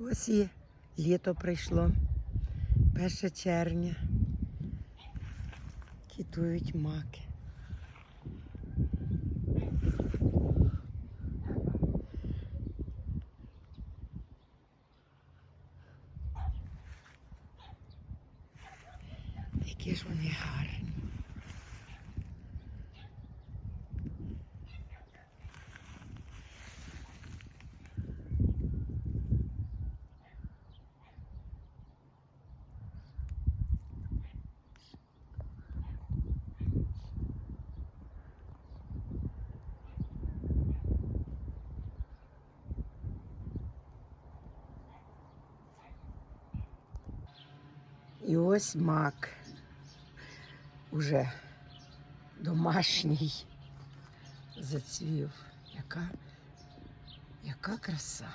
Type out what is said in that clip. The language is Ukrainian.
Ось і літо прийшло. 1 червня. Кітують маки. Які ж вони гарні. І ось мак уже домашній зацвів. Яка, яка краса.